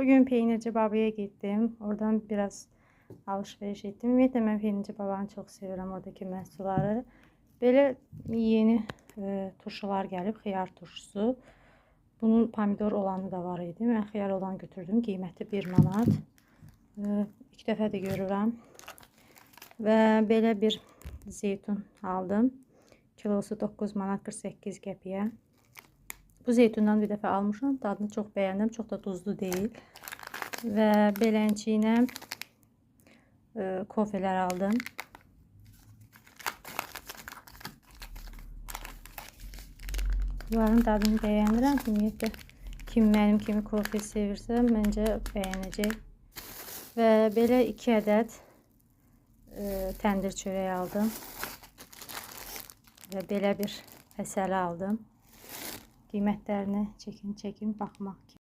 Bugün Peynirci Baba'ya gittim. Oradan biraz alışveriş ettim. Ümumiyyətlə mən Peynirci Babanı çox sevirəm oradakı məhsulları. Belə yeni e, turşular gəlib, xiyar turşusu. Bunun pomidor olanı da var idi. Mən xiyar olan götürdüm. Qiyməti 1 manat. E, ilk dəfə də görürəm. Və belə bir zeytun aldım. Kilosu 9 manat 48 qəpiyə. Bu zeytundan bir dəfə almışam. Dadını çox bəyəndim. Çox da duzlu deyil. Və belənçiyinə e, kofelər aldım. Bunların dadını bəyənirəm. Ümumiyyətlə kim mənim kimi kofe sevirsə, məncə bəyənəcək. Və belə 2 ədəd e, təndir çörəyi aldım. Və belə bir fəsəli aldım. qiymətlərinə çəkin-çəkin baxmaq kimi.